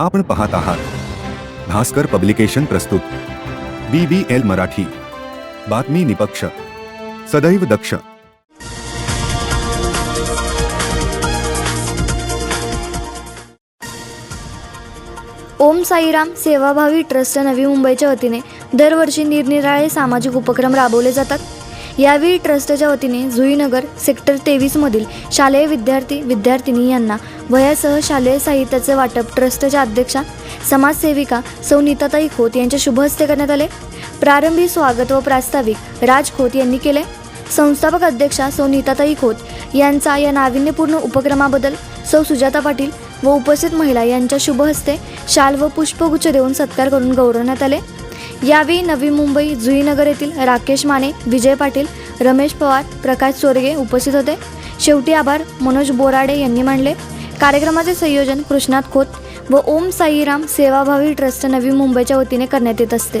आपण पाहत आहात. भास्कर पब्लिकेशन प्रस्तुत. B B L Marathi. बातमी निपक्ष. सदैव दक्ष. ओम साईराम सेवाभावी ट्रस्ट नवी मुंबईच्या वतीने दरवर्षी निरनिराळे सामाजिक उपक्रम राबवले जातात. यावेळी ट्रस्टच्या वतीने जुईनगर सेक्टर तेवीसमधील शालेय विद्यार्थी विद्यार्थिनी यांना वयासह शालेय साहित्याचे वाटप ट्रस्टच्या अध्यक्षा समाजसेविका सौ नीताताई खोत यांच्या शुभ हस्ते करण्यात आले. प्रारंभी स्वागत व प्रास्ताविक राज खोत यांनी केले. संस्थापक अध्यक्षा सौ नीताताई खोत यांचा या नाविन्यपूर्ण उपक्रमाबद्दल सौ सुजाता पाटील व उपस्थित महिला यांच्या शुभ हस्ते शाल व पुष्पगुच्छ देऊन सत्कार करून गौरवण्यात आले. यावेळी नवी मुंबई जुईनगर येथील राकेश माने विजय पाटील रमेश पवार प्रकाश चोरगे उपस्थित होते. शेवटी आभार मनोज बोराडे यांनी मांडले कार्यक्रमाचे संयोजन कृष्णात खोत व ओम साईराम सेवाभावी ट्रस्ट नवी मुंबईच्या वतीने करण्यात येत असते.